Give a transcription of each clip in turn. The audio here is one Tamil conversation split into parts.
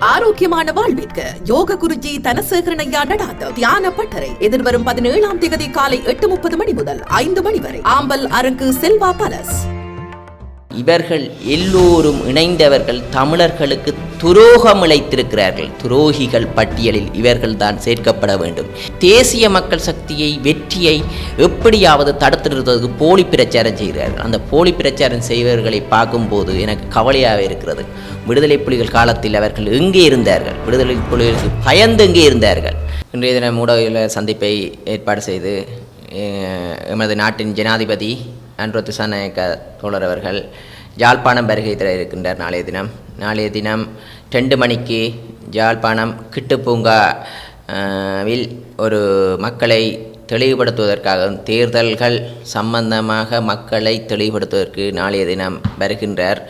ஆரோக்கியமான வாழ்விற்கு யோக குருஜி தனசேகரன் ஐயா நடாத்த தியான பட்டறை. எதிர்வரும் பதினேழாம் தேதி காலை எட்டு முப்பது மணி முதல் ஐந்து மணி வரை. ஆம்பல் அரங்கு செல்வா பலஸ் இவர்கள் எல்லோரும் இணைந்தவர்கள் தமிழர்களுக்கு துரோகம் இழைத்திருக்கிறார்கள். துரோகிகள் பட்டியலில் இவர்கள்தான் சேர்க்கப்பட வேண்டும். தேசிய மக்கள் சக்தியை வெற்றியை எப்படியாவது தடுத்து நிறுத்துவதற்கு போலி பிரச்சாரம் செய்கிறார்கள் அந்த போலி பிரச்சாரம் செய்வர்களை பார்க்கும்போது எனக்கு கவலையாக இருக்கிறது. விடுதலை புலிகள் காலத்தில் அவர்கள் எங்கே இருந்தார்கள்? விடுதலை புலிகளுக்கு பயந்து எங்கே இருந்தார்கள்? இன்றைய தினம் ஊடகத்தில் சந்திப்பை ஏற்பாடு செய்து எமது நாட்டின் ஜனாதிபதி அன்றோ திசாநாயக்க தோழர் அவர்கள் யாழ்ப்பாணம் வருகை தர இருக்கின்றார் நாளைய தினம். நாளைய தினம் ரெண்டு மணிக்கு யாழ்ப்பாணம் கிட்டுப்பூங்காவில் வில் ஒரு மக்களை தெளிவுபடுத்துவதற்காகவும் தேர்தல்கள் சம்பந்தமாக மக்களை தெளிவுபடுத்துவதற்கு நாளைய தினம் வருகின்றார்.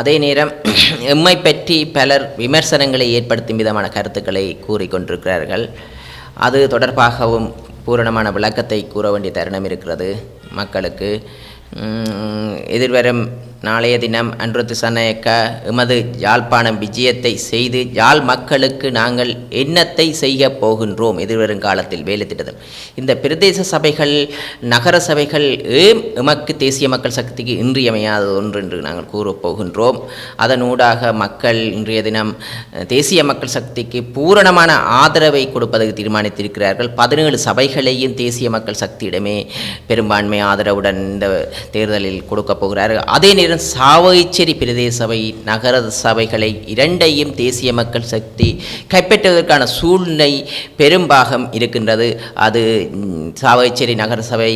அதே நேரம் எம்மை பற்றி பலர் விமர்சனங்களை ஏற்படுத்தும் விதமான கருத்துக்களை கூறிக்கொண்டிருக்கிறார்கள் அது தொடர்பாகவும் பூரணமான விளக்கத்தை கூற வேண்டிய தருணம் இருக்கிறது. மக்களுக்கு எதிர்வரும் நாளைய தினம் அன்றுத்து சனயக்க எமது யாழ்ப்பாணம் விஜயத்தை செய்து யாழ் மக்களுக்கு நாங்கள் என்னத்தை செய்ய போகின்றோம் எதிர்வரும் காலத்தில் வேலை திட்டத்தில். இந்த பிரதேச சபைகள் நகர சபைகள் ஏம் எமக்கு தேசிய மக்கள் சக்திக்கு இன்றியமையாத ஒன்று என்று நாங்கள் கூறப் போகின்றோம். அதனூடாக மக்கள் இன்றைய தினம் தேசிய மக்கள் சக்திக்கு பூரணமான ஆதரவை கொடுப்பதற்கு தீர்மானித்திருக்கிறார்கள். பதினேழு சபைகளையும் தேசிய மக்கள் சக்தியிடமே பெரும்பான்மை ஆதரவுடன் இந்த தேர்தலில் கொடுக்கப் போகிறார்கள். அதே நேரம் சாவகச்சேரி பிரதேச சபை நகர சபைகளை இரண்டையும் தேசிய மக்கள் சக்தி கைப்பற்றுவதற்கான சூழ்நிலை பெரும்பாகம் இருக்கின்றது. அது சாவகச்சேரி நகர சபை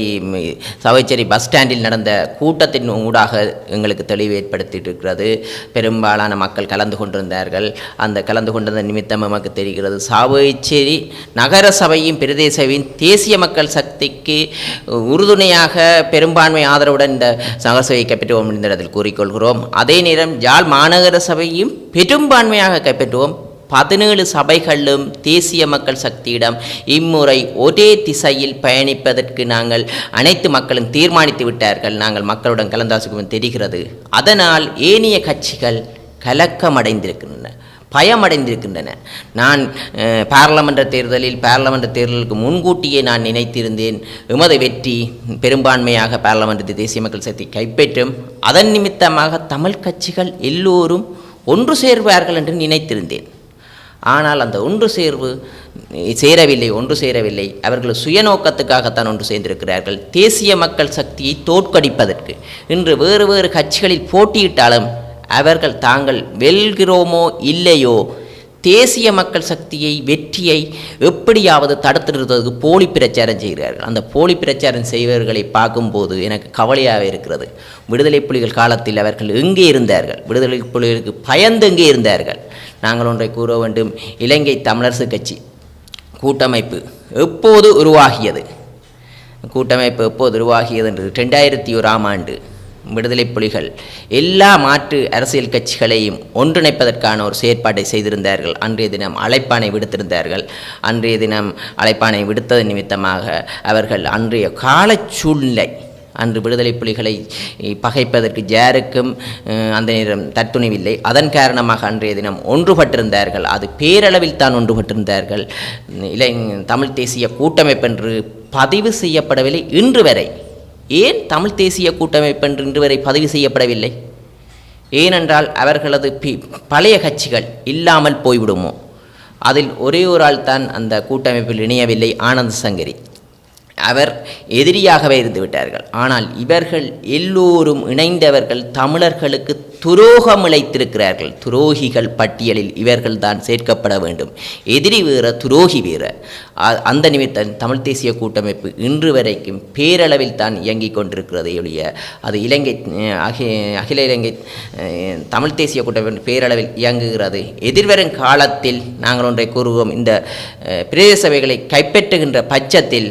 சாவகச்சேரி பஸ் ஸ்டாண்டில் நடந்த கூட்டத்தின் ஊடாக எங்களுக்கு தெளிவு ஏற்படுத்தியிருக்கிறது. பெரும்பாலான மக்கள் கலந்து கொண்டிருந்தார்கள். அந்த கலந்து கொண்டிருந்த நிமித்தம் நமக்கு தெரிகிறது சாவகச்சேரி நகர சபையும் பிரதேச சபையும் தேசிய மக்கள் சக்திக்கு உறுதுணையாக பெரும்பான்மை ஆதரவுடன் இந்த நகர சபையை கைப்பற்றுவோம் முடிந்தது இடத்தில் கூறிக்கொள்கிறோம். அதே நேரம் யாழ் மாநகர சபையும் பெரும்பான்மையாக கைப்பற்றுவோம். பதினேழு சபைகளும் தேசிய மக்கள் சக்தியிடம் இம்முறை ஒரே திசையில் பயணிப்பதற்கு நாங்கள் அனைத்து மக்களும் தீர்மானித்து விட்டார்கள். நாங்கள் மக்களுடன் கலந்தாசிக்கும் தெரிகிறது. அதனால் ஏனைய கட்சிகள் கலக்கமடைந்திருக்கின்றன. பயமடைந்திருக்கின்றன. நான் பாராளுமன்ற தேர்தலில் பாராளுமன்ற தேர்தலுக்கு முன்கூட்டியே நான் நினைத்திருந்தேன் எமது வெற்றி பெரும்பான்மையாக பாராளுமன்றத்தை தேசிய மக்கள் சக்தி கைப்பற்றும். அதன் நிமித்தமாக தமிழ் கட்சிகள் எல்லோரும் ஒன்று சேர்வார்கள் என்று நினைத்திருந்தேன். ஆனால் அந்த ஒன்று சேர்வு சேரவில்லை ஒன்று சேரவில்லை. அவர்கள் சுயநோக்கத்துக்காகத்தான் ஒன்று சேர்ந்திருக்கிறார்கள். தேசிய மக்கள் சக்தியை தோற்கடிப்பதற்கு. இன்று வேறு வேறு கட்சிகளில் போட்டியிட்டாலும் அவர்கள் தாங்கள் வெல்கிறோமோ இல்லையோ தேசிய மக்கள் சக்தியை வெற்றியை எப்படியாவது தடுத்து நிறுத்துவதற்கு போலி பிரச்சாரம் செய்கிறார்கள். அந்த போலி பிரச்சாரம் செய்வர்களை பார்க்கும்போது எனக்கு கவலையாக இருக்கிறது. விடுதலை புலிகள் காலத்தில் அவர்கள் எங்கே இருந்தார்கள்? விடுதலை புலிகளுக்கு பயந்து எங்கே இருந்தார்கள்? நாங்கள் ஒன்றை கூற வேண்டும். இலங்கை தமிழரசு கட்சி கூட்டமைப்பு எப்போது உருவாகியது? கூட்டமைப்பு எப்போது உருவாகியது? என்று ரெண்டாயிரத்தி ஓராம் ஆண்டு. விடுதலை புலிகள். எல்லா மாற்று அரசியல் கட்சிகளையும் ஒன்றிணைப்பதற்கான ஒரு செயற்பாட்டை செய்திருந்தார்கள். அன்றைய தினம் அழைப்பானை விடுத்திருந்தார்கள். அன்றைய தினம் அழைப்பானை விடுத்தது நிமித்தமாக அவர்கள் அன்றைய கால சூழ்நிலை அன்று விடுதலை புலிகளை பகைப்பதற்கு ஜாருக்கும் அந்த நேரம் தத்துணிவில்லை அதன் காரணமாக அன்றைய தினம் ஒன்றுபட்டிருந்தார்கள். அது பேரளவில் தான் ஒன்றுபட்டிருந்தார்கள். இளை தமிழ் தேசிய கூட்டமைப்பு என்று பதிவு செய்யப்படவில்லை. இன்று வரை ஏன் தமிழ் தேசிய கூட்டமைப்பு என்று இன்று வரை பதிவு செய்யப்படவில்லை? ஏனென்றால் அவர்களது பி பழைய கட்சிகள் இல்லாமல் போய்விடுமோ? அதில் ஒரே ஒரு ஆள் தான் அந்த கூட்டமைப்பில் இணையவில்லை ஆனந்த் சங்கரி. அவர் எதிரியாகவே இருந்து விட்டார்கள் ஆனால் இவர்கள் எல்லோரும் இணைந்தவர்கள் தமிழர்களுக்கு துரோகம் இழைத்திருக்கிறார்கள். துரோகிகள் பட்டியலில் இவர்கள் தான் சேர்க்கப்பட வேண்டும். எதிரி வீரர் துரோகி வீரர் அந்த நிமித்தம் தமிழ் தேசிய கூட்டமைப்பு இன்று வரைக்கும் பேரளவில் தான் இயங்கிக் கொண்டிருக்கிறதை ஒழிய அது இலங்கை அகில இலங்கை தமிழ் தேசிய கூட்டமைப்பு பேரளவில் இயங்குகிறது. எதிர்வரும் காலத்தில் நாங்கள் ஒன்றை கூறுவோம். இந்த பிரதேச சபைகளை கைப்பற்றுகின்ற பட்சத்தில்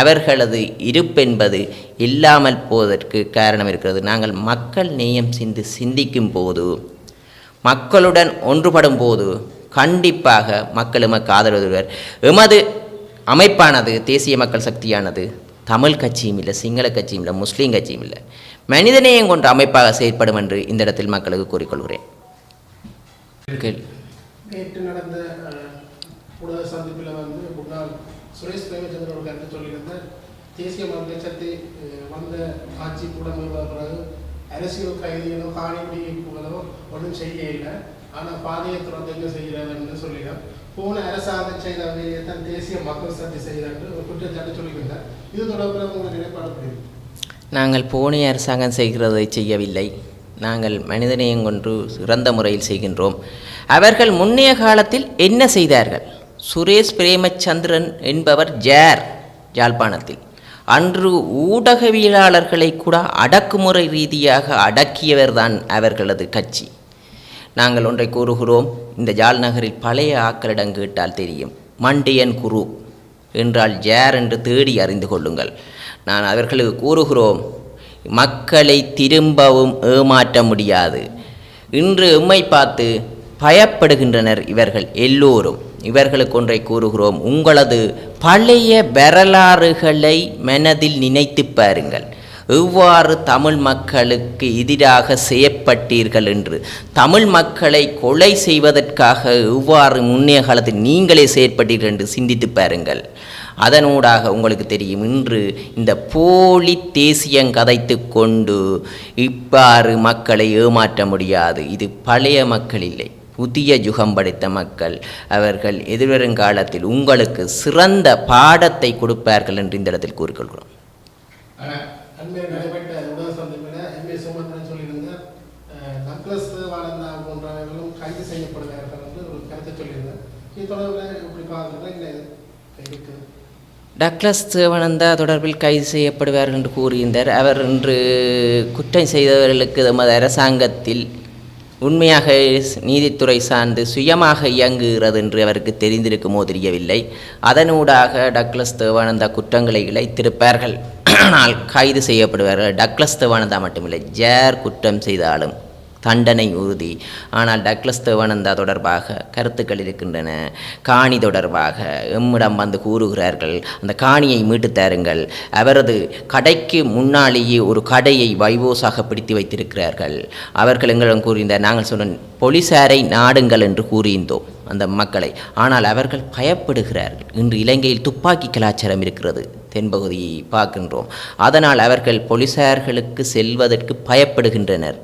அவர்களது இருப்பென்பது இல்லாமல் போவதற்கு காரணம் இருக்கிறது. நாங்கள் மக்கள் நேயம் சிந்து சிந்திக்கும் போது மக்களுடன் ஒன்றுபடும் போது கண்டிப்பாக மக்கள் எமக்கு ஆதரவு தருவர். எமது அமைப்பானது தேசிய மக்கள் சக்தியானது தமிழ் கட்சியும் இல்லை சிங்கள கட்சியும் இல்லை முஸ்லீம் கட்சியும் இல்லை. மனிதநேயம் கொண்ட அமைப்பாக செயற்படும் என்று இந்த இடத்தில் மக்களுக்கு கூறிக்கொள்கிறேன். கேள். நேற்று நடந்த சந்திப்பில் வந்து முன்னாள் சுரேஷ் பிரேமச்சந்திரன் அவர்கள் கருத்து சொல்லியிருந்தார் தேசிய மக்கள் வந்த ஆட்சி கூட பிறகு அரசியல் கைதிகளும் கைதிகளோ காணிப்பிடிப்புகளோ ஒன்றும் செய்ய இல்லை. ஆனால் பாதையை துறந்தங்க செய்கிறாங்கன்னு சொல்லிடும் போன அரசாங்கம் செய்த வேலையை தான் தேசிய மக்கள் சக்தி செய்தார் ஒரு குற்றச்சாட்டு சொல்லியிருந்தார் இது தொடர்பில் உங்களுக்கு நிலைப்பாடு புரியுது நாங்கள் போனிய அரசாங்கம் செய்கிறதை செய்யவில்லை. நாங்கள் மனிதநேயம் கொண்டு சிறந்த முறையில் செய்கின்றோம். அவர்கள் முன்னைய காலத்தில் என்ன செய்தார்கள்? சுரேஷ் பிரேமச்சந்திரன் என்பவர் ஜேர் யாழ்ப்பாணத்தில். அன்று ஊடகவியலாளர்களை கூட அடக்குமுறை ரீதியாக அடக்கியவர்தான் அவர்களது கட்சி. நாங்கள் ஒன்றை கூறுகிறோம் இந்த ஜாழ் நகரில் பழைய ஆக்களிடம் கேட்டால் தெரியும். மண்டியன் குரு என்றால் ஜேர் என்று தேடி அறிந்து கொள்ளுங்கள். நான் அவர்களுக்கு கூறுகிறோம் மக்களை திரும்பவும் ஏமாற்ற முடியாது. இன்று எம்மை பார்த்து பயப்படுகின்றனர் இவர்கள் எல்லோரும். இவர்களுக்கு ஒன்றை கூறுகிறோம். உங்களது பழைய வரலாறுகளை மனதில் நினைத்து பாருங்கள். எவ்வாறு தமிழ் மக்களுக்கு எதிராக செய்யப்பட்டீர்கள் என்று. தமிழ் மக்களை கொலை செய்வதற்காக எவ்வாறு முன்னைய காலத்தில் நீங்களே செயற்பட்டீர்கள் என்று சிந்தித்து பாருங்கள். அதனூடாக உங்களுக்கு தெரியும் இன்று இந்த போலி தேசியம் கதைத்து கொண்டு இவ்வாறு மக்களை ஏமாற்ற முடியாது. இது பழைய மக்கள் இல்லை. புதிய யுகம் படைத்த மக்கள் அவர்கள் எதிர்வரும் காலத்தில் உங்களுக்கு சிறந்த பாடத்தை கொடுப்பார்கள் என்று இந்த இடத்தில் கூறிக்கொள்கிறோம். டக்ளஸ் தேவானந்தா தொடர்பில் கைது செய்யப்படுவார்கள் என்று கூறியிருந்தார். அவர் இன்று குற்றம் செய்தவர்களுக்கு தமது அரசாங்கத்தில் உண்மையாக நீதித்துறை சார்ந்து சுயமாக இயங்குகிறது என்று அவருக்கு தெரிந்திருக்குமோ தெரியவில்லை. அதனூடாக டக்ளஸ் தேவானந்தா குற்றங்களை இழைத்திருப்பார்கள். ஆனால் கைது செய்யப்படுவார்கள். டக்ளஸ் தேவானந்தா மட்டுமில்லை ஜேர் குற்றம் செய்தாலும். தண்டனை உறுதி. ஆனால் டக்ளஸ் தேவானந்தா தொடர்பாக கருத்துக்கள் இருக்கின்றன. காணி தொடர்பாக எம்மிடம் வந்து கூறுகிறார்கள் அந்த காணியை மீட்டு தாருங்கள். அவரது கடைக்கு முன்னாலேயே ஒரு கடையை வைவோஸாக பிடித்து வைத்திருக்கிறார்கள். அவர்கள் எங்களிடம் கூறியிருந்தார் நாங்கள் சொன்ன போலீசாரை நாடுங்கள் என்று கூறியிருந்தோம் அந்த மக்களை. ஆனால் அவர்கள் பயப்படுகிறார்கள் இன்று இலங்கையில் துப்பாக்கி கலாச்சாரம் இருக்கிறது தென்பகுதியை பார்க்கின்றோம். அதனால் அவர்கள் போலீசார்களுக்கு செல்வதற்கு பயப்படுகின்றனர்.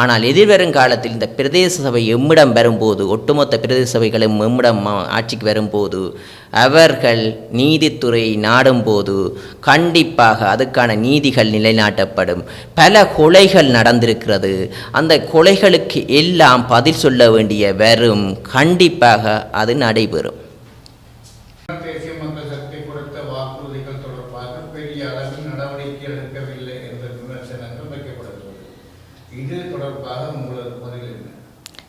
ஆனால் எதிர்வரும் காலத்தில் இந்த பிரதேச சபை எம்மிடம் வரும்போது ஒட்டுமொத்த பிரதேச சபைகளும் எம்மிடம் ஆட்சிக்கு வரும்போது அவர்கள் நீதித்துறையை நாடும்போது கண்டிப்பாக அதுக்கான நீதிகள் நிலைநாட்டப்படும். பல கொலைகள் நடந்திருக்கிறது. அந்த கொலைகளுக்கு எல்லாம் பதில் சொல்ல வேண்டிய வரும் கண்டிப்பாக அது நடைபெறும். தேசிய மக்கள் சக்தி கொடுத்த வாக்குறுதிகள் தொடர்பாக பெரிய அளவில் நடவடிக்கை எடுக்கவில்லை என்ற விமர்சனங்கள் இது தொடர்பாக உங்களது பதில் என்ன?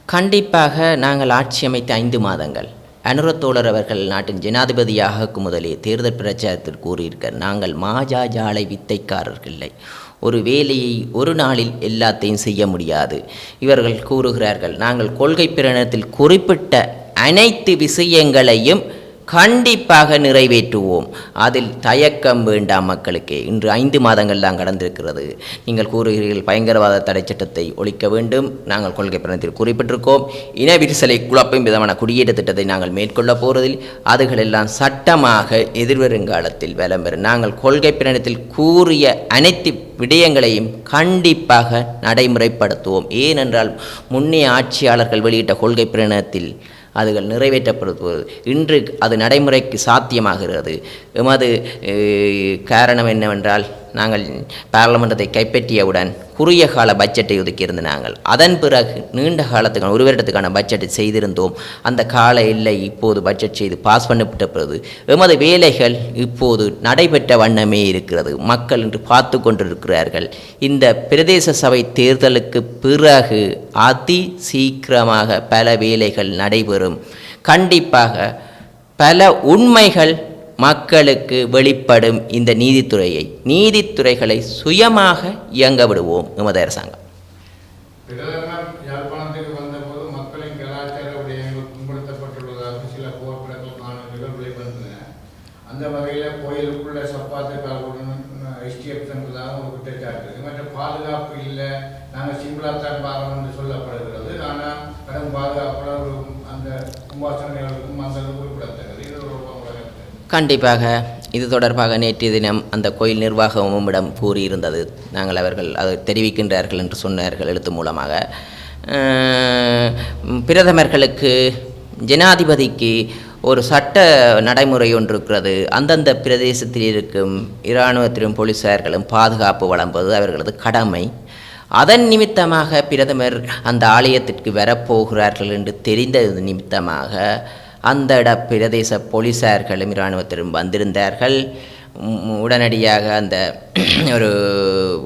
கண்டிப்பாக நாங்கள் ஆட்சி அமைத்த ஐந்து மாதங்கள். அனுரத்தோழர் அவர்கள் நாட்டின் ஜனாதிபதியாக முதலே தேர்தல் பிரச்சாரத்தில் கூறியிருக்க நாங்கள் மாஜா ஜாலை வித்தைக்காரர்கள் இல்லை ஒரு வேலையை ஒரு நாளில் எல்லாத்தையும் செய்ய முடியாது. இவர்கள் கூறுகிறார்கள் நாங்கள் கொள்கை பிரணத்தில் குறிப்பிட்ட அனைத்து விஷயங்களையும் கண்டிப்பாக நிறைவேற்றுவோம். அதில் தயக்கம் வேண்டாம் மக்களுக்கு. இன்று ஐந்து மாதங்கள் தான் கடந்திருக்கிறது. நீங்கள் கூறுகிறீர்கள் பயங்கரவாத தடை சட்டத்தை ஒழிக்க வேண்டும். நாங்கள் கொள்கை பிரணத்தில் குறிப்பிட்டிருக்கோம். இன விரிசலை குழப்பும் விதமான குடியேற்ற திட்டத்தை நாங்கள் மேற்கொள்ளப் போவதில் அதுகளெல்லாம் சட்டமாக எதிர்வருங்காலத்தில் வலம் பெறும் நாங்கள் கொள்கை பிரணத்தில் கூறிய அனைத்து விடயங்களையும் கண்டிப்பாக நடைமுறைப்படுத்துவோம். ஏனென்றால் முன்னே ஆட்சியாளர்கள் வெளியிட்ட கொள்கை பிரணத்தில் அதுகள் நிறைவேற்றப்படுவது. இன்று அது நடைமுறைக்கு சாத்தியமாகிறது. எமது காரணம் என்னவென்றால் நாங்கள் பாராளுமன்றத்தை கைப்பற்றியவுடன் குறுகிய கால பட்ஜெட்டை ஒதுக்கியிருந்த நாங்கள். அதன் பிறகு நீண்ட காலத்துக்கான ஒரு வருடத்துக்கான பட்ஜெட்டை செய்திருந்தோம். அந்த கால இல்லை இப்போது பட்ஜெட் செய்து பாஸ் பண்ணப்பட்ட பிறகு எமது வேலைகள் இப்போது நடைபெற்ற வண்ணமே இருக்கிறது. மக்கள் இன்று பார்த்து கொண்டிருக்கிறார்கள். இந்த பிரதேச சபை தேர்தலுக்கு பிறகு அதி சீக்கிரமாக பல வேலைகள் நடைபெறும். கண்டிப்பாக பல உண்மைகள் மக்களுக்கு வெளிப்படும் இந்த நீதித்துறையை நீதித்துறைகளை சுயமாக இயங்க விடுவோம் எமது அரசாங்கம். மக்களின் சில அந்த வகையில் கோயிலுக்குள்ள சப்பாத்து கால்களுடன் எஸ்டிஎஃப் சென்றதாக ஒரு குற்றச்சாட்டு. மற்ற பாதுகாப்பு இல்லை. நாங்கள் சிம்பிளாத்தான் தான் சொல்லப்படுகிறது ஆனால் கடும் பாதுகாப்புல ஒரு அந்த கும்பாசனைகளுக்கும் அந்த குறிப்பிடத்தக்கது இது ஒரு உங்களோட கருத்து. கண்டிப்பாக இது தொடர்பாக நேற்றைய தினம் அந்த கோயில் நிர்வாகமிடம் கூறியிருந்தது. நாங்கள் அவர்கள் அதை தெரிவிக்கின்றார்கள் என்று சொன்னார்கள் எழுத்து மூலமாக. பிரதமர்களுக்கு ஜனாதிபதிக்கு ஒரு சட்ட நடைமுறை ஒன்று இருக்கிறது. அந்தந்த பிரதேசத்தில் இருக்கும் இராணுவத்திலும் போலீசார்களும் பாதுகாப்பு வழங்குவது அவர்களது கடமை. அதன் நிமித்தமாக பிரதமர் அந்த ஆலயத்திற்கு வரப்போகிறார்கள் என்று தெரிந்தது நிமித்தமாக அந்த இட பிரதேச போலீசார்களும் இராணுவத்திலும் வந்திருந்தார்கள். உடனடியாக அந்த ஒரு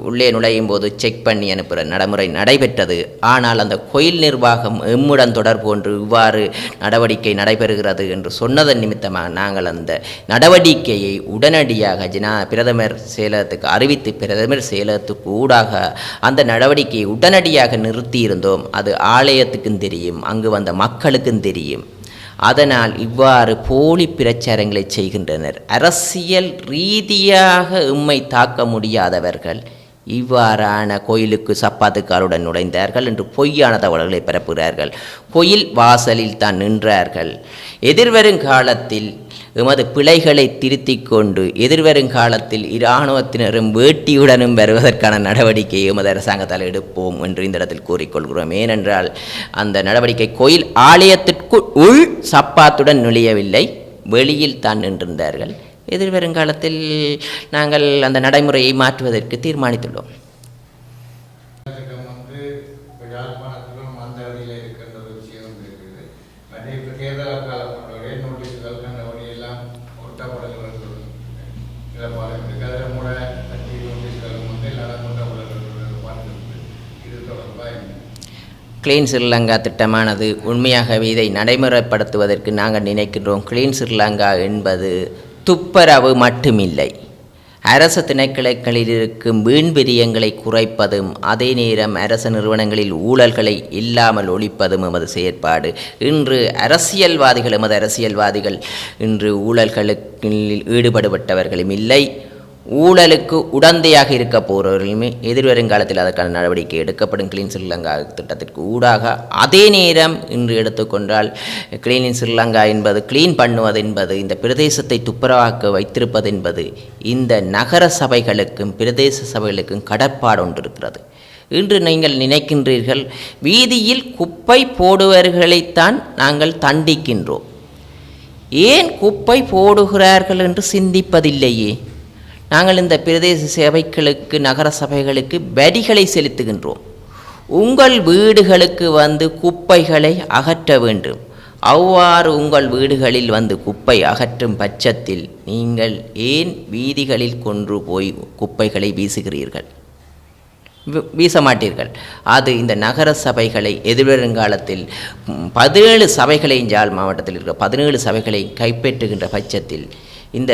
உள்ளே நுழையும் போது செக் பண்ணி அனுப்புகிற நடைமுறை நடைபெற்றது. ஆனால் அந்த கோயில் நிர்வாகம் எம்முடன் தொடர்பு ஒன்று இவ்வாறு நடவடிக்கை நடைபெறுகிறது என்று சொன்னதன் நிமித்தமாக நாங்கள் அந்த நடவடிக்கையை உடனடியாக ஜினா பிரதமர் செயலகத்துக்கு அறிவித்து பிரதமர் செயலகத்துக்கு ஊடாக அந்த நடவடிக்கையை உடனடியாக நிறுத்தியிருந்தோம். அது ஆலயத்துக்கும் தெரியும் அங்கு வந்த மக்களுக்கும் தெரியும். அதனால் இவ்வாறு போலி பிரச்சாரங்களை செய்கின்றனர். அரசியல் ரீதியாக உம்மை தாக்க முடியாதவர்கள் இவ்வாறான கோயிலுக்கு சப்பாத்துக்காருடன் நுழைந்தார்கள் என்று பொய்யான தகவல்களை பரப்புகிறார்கள் கோயில் வாசலில் தான் நின்றார்கள். எதிர்வரும் காலத்தில் எமது பிழைகளை திருத்திக் கொண்டு எதிர்வரும் காலத்தில் இராணுவத்தினரும் வேட்டியுடனும் வருவதற்கான நடவடிக்கையை எமது அரசாங்கத்தால் எடுப்போம் என்று இந்த இடத்தில் கூறிக்கொள்கிறோம். ஏனென்றால் அந்த நடவடிக்கை கோயில் ஆலயத்திற்கு உள் சப்பாத்துடன் நுழையவில்லை. வெளியில் தான் நின்றிருந்தார்கள். எதிர்வருங்காலத்தில் நாங்கள் அந்த நடைமுறையை மாற்றுவதற்கு தீர்மானித்துள்ளோம் திட்டம் வந்து இப்ப யாழ்ப்பாணத்திலும் அந்த வழியில் இருக்கின்ற ஒரு விஷயம் வந்து இருக்குது பட் இப்போ தேர்தல் காலப்பட்டவரை நோட்டீஸ்கள் அந்த வழியெல்லாம் ஒட்டப்படுகிறது இழப்பாடு இருக்குது அதில் கூட கட்சி நோட்டீஸ்களும் வந்து எல்லாரும் ஒட்டப்படுகிறது பார்த்துருக்கு இது தொடர்பாக என்ன கிளீன் ஸ்ரீலங்கா திட்டமானது உண்மையாகவே இதை நடைமுறைப்படுத்துவதற்கு நாங்கள் நினைக்கின்றோம். கிளீன் ஸ்ரீலங்கா என்பது துப்புரவு மட்டுமில்லை. அரசு திணைக்கிழக்களில் இருக்கும் வீண் விரியங்களை குறைப்பதும் அதே நேரம் அரசு நிறுவனங்களில் ஊழல்களை இல்லாமல் ஒழிப்பதும் எமது செயற்பாடு. இன்று அரசியல்வாதிகள் எமது அரசியல்வாதிகள் இன்று ஊழல்களுக்கு ஈடுபடுபட்டவர்களும் இல்லை. ஊழலுக்கு உடந்தையாக இருக்க போகிறவர்களுமே எதிர்வருங்காலத்தில் அதற்கான நடவடிக்கை எடுக்கப்படும். கிளீன் ஸ்ரீலங்கா திட்டத்திற்கு ஊடாக அதே நேரம் இன்று எடுத்துக்கொண்டால் கிளீன் ஸ்ரீலங்கா என்பது கிளீன் பண்ணுவது என்பது இந்த பிரதேசத்தை துப்புரவாக்க வைத்திருப்பது என்பது இந்த நகர சபைகளுக்கும் பிரதேச சபைகளுக்கும் கடற்பாடு ஒன்று இருக்கிறது இன்று நீங்கள் நினைக்கின்றீர்கள் வீதியில் குப்பை போடுவர்களைத்தான் நாங்கள் தண்டிக்கின்றோம். ஏன் குப்பை போடுகிறார்கள் என்று சிந்திப்பதில்லையே? நாங்கள் இந்த பிரதேச சபைகளுக்கு நகர சபைகளுக்கு வரிகளை செலுத்துகின்றோம். உங்கள் வீடுகளுக்கு வந்து குப்பைகளை அகற்ற வேண்டும். அவ்வாறு உங்கள் வீடுகளில் வந்து குப்பை அகற்றும் பட்சத்தில் நீங்கள் ஏன் வீதிகளில் கொன்று போய் குப்பைகளை வீசுகிறீர்கள்? வீச மாட்டீர்கள். அது இந்த நகர சபைகளை எதிர்வருங்காலத்தில் பதினேழு சபைகளை ஜாழ் மாவட்டத்தில் இருக்கிற பதினேழு சபைகளை கைப்பற்றுகின்ற பட்சத்தில் இந்த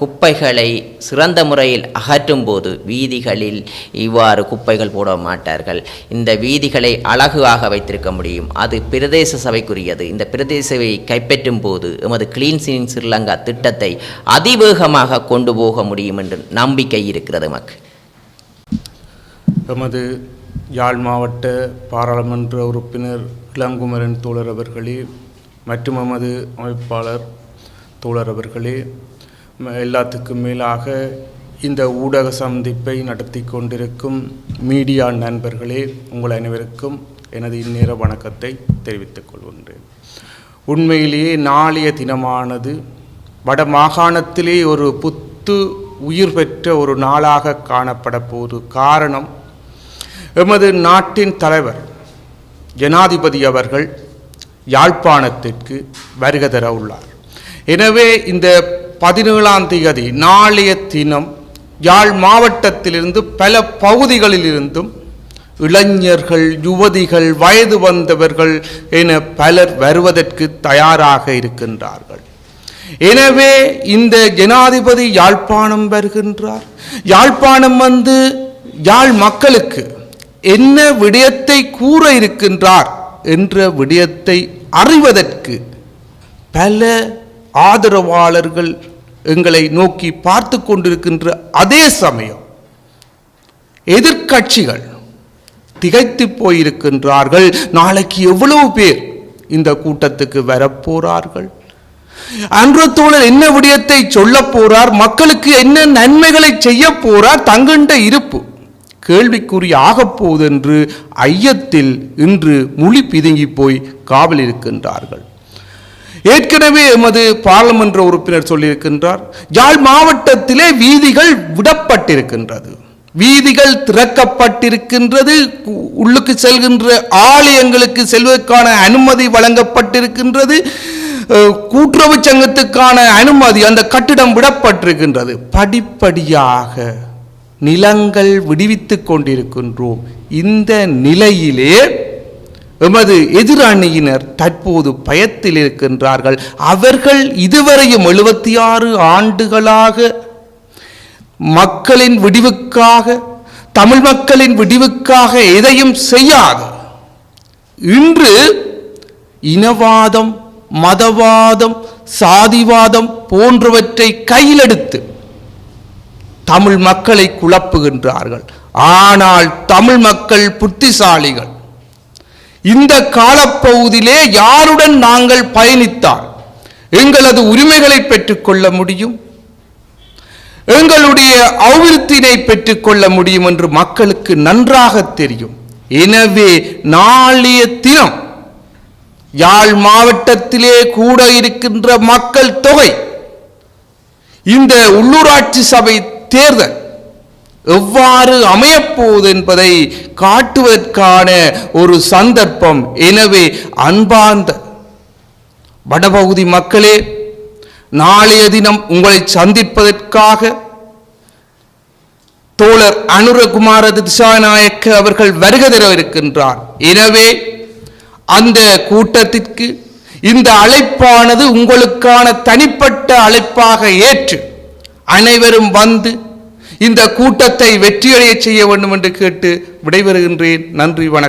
குப்பைகளை சிறந்த முறையில் அகற்றும் போது வீதிகளில் இவ்வாறு குப்பைகள் போட மாட்டார்கள். இந்த வீதிகளை அழகாக வைத்திருக்க முடியும். அது பிரதேச சபைக்குரியது. இந்த பிரதேச சபையை கைப்பற்றும் போது எமது கிளீன் சீன் ஸ்ரீலங்கா திட்டத்தை அதிவேகமாக கொண்டு போக முடியும் என்று நம்பிக்கை இருக்கிறது நமக்கு எமது யாழ் மாவட்ட பாராளுமன்ற உறுப்பினர் இளங்குமரன் தோழர் அவர்களே மற்றும் எமது அமைப்பாளர் தோழர் அவர்களே ம- எல்லாத்துக்கும் மேலாக இந்த ஊடக சந்திப்பை நடத்தி கொண்டிருக்கும் மீடியா நண்பர்களே உங்கள் அனைவருக்கும் எனது இந்நேர வணக்கத்தை தெரிவித்துக் கொள்கின்றேன். உண்மையிலேயே நாளைய தினமானது வட மாகாணத்திலே ஒரு புத்து உயிர் பெற்ற ஒரு நாளாக காணப்பட போது காரணம் எமது நாட்டின் தலைவர் ஜனாதிபதி அவர்கள் யாழ்ப்பாணத்திற்கு வருகை தர உள்ளார். எனவே இந்த பதினேழாம் தேதி நாளைய தினம் யாழ் மாவட்டத்திலிருந்து பல பகுதிகளிலிருந்தும் இளைஞர்கள் யுவதிகள் வயது வந்தவர்கள் என பலர் வருவதற்கு தயாராக இருக்கின்றார்கள். எனவே இந்த ஜனாதிபதி யாழ்ப்பாணம் வருகின்றார். யாழ்ப்பாணம் வந்து யாழ் மக்களுக்கு என்ன விடயத்தை கூற இருக்கின்றார் என்ற விடயத்தை அறிவதற்கு பல ஆதரவாளர்கள் எங்களை நோக்கி பார்த்து கொண்டிருக்கின்ற அதே சமயம் எதிர்க்கட்சிகள் திகைத்து போயிருக்கின்றார்கள். நாளைக்கு எவ்வளவு பேர் இந்த கூட்டத்துக்கு வரப்போறார்கள்? அன்று தோழர் என்ன விடயத்தை சொல்ல போறார்? மக்களுக்கு என்ன நன்மைகளை செய்ய போறார்? தங்குண்ட இருப்பு கேள்விக்குறி ஆகப் என்று ஐயத்தில் இன்று முழி பிதுங்கி போய் காவல் இருக்கின்றார்கள் ஏற்கனவே எமது பாராளுமன்ற உறுப்பினர் சொல்லியிருக்கின்றார் யாழ் மாவட்டத்திலே வீதிகள் விடப்பட்டிருக்கின்றது. வீதிகள் திறக்கப்பட்டிருக்கின்றது உள்ளுக்கு செல்கின்ற ஆலயங்களுக்கு செல்வதற்கான அனுமதி வழங்கப்பட்டிருக்கின்றது கூட்டுறவு சங்கத்துக்கான அனுமதி அந்த கட்டிடம் விடப்பட்டிருக்கின்றது. படிப்படியாக நிலங்கள் விடுவித்துக் கொண்டிருக்கின்றோம். இந்த நிலையிலே எமது எதிரணியினர் தற்போது பயத்தில் இருக்கின்றார்கள். அவர்கள் இதுவரையும் எழுபத்தி ஆறு ஆண்டுகளாக மக்களின் விடிவுக்காக தமிழ் மக்களின் விடிவுக்காக எதையும் செய்யாது இன்று இனவாதம் மதவாதம் சாதிவாதம் போன்றவற்றை கையிலெடுத்து தமிழ் மக்களை குழப்புகின்றார்கள். ஆனால் தமிழ் மக்கள் புத்திசாலிகள் இந்த காலப்பகுதியிலே யாருடன் நாங்கள் பயணித்தால் எங்களது உரிமைகளை பெற்றுக்கொள்ள முடியும்? எங்களுடைய அவிருத்தினை பெற்றுக்கொள்ள முடியும் என்று மக்களுக்கு நன்றாக தெரியும். எனவே நாளைய தினம் யாழ் மாவட்டத்திலே கூட இருக்கின்ற மக்கள் தொகை இந்த உள்ளூராட்சி சபை தேர்தல் எவ்வாறு அமையப்போகுது என்பதை காட்டுவதற்கான ஒரு சந்தர்ப்பம். எனவே அன்பார்ந்த வடபகுதி மக்களே நாளைய தினம் உங்களை சந்திப்பதற்காக தோழர் அனுரகுமார திசாநாயக்க அவர்கள் வருகை தர இருக்கின்றார் எனவே அந்த கூட்டத்திற்கு இந்த அழைப்பானது உங்களுக்கான தனிப்பட்ட அழைப்பாக ஏற்று அனைவரும் வந்து இந்த கூட்டத்தை வெற்றியடைய செய்ய வேண்டும் என்று கேட்டு விடைபெறுகின்றேன். நன்றி வணக்கம்.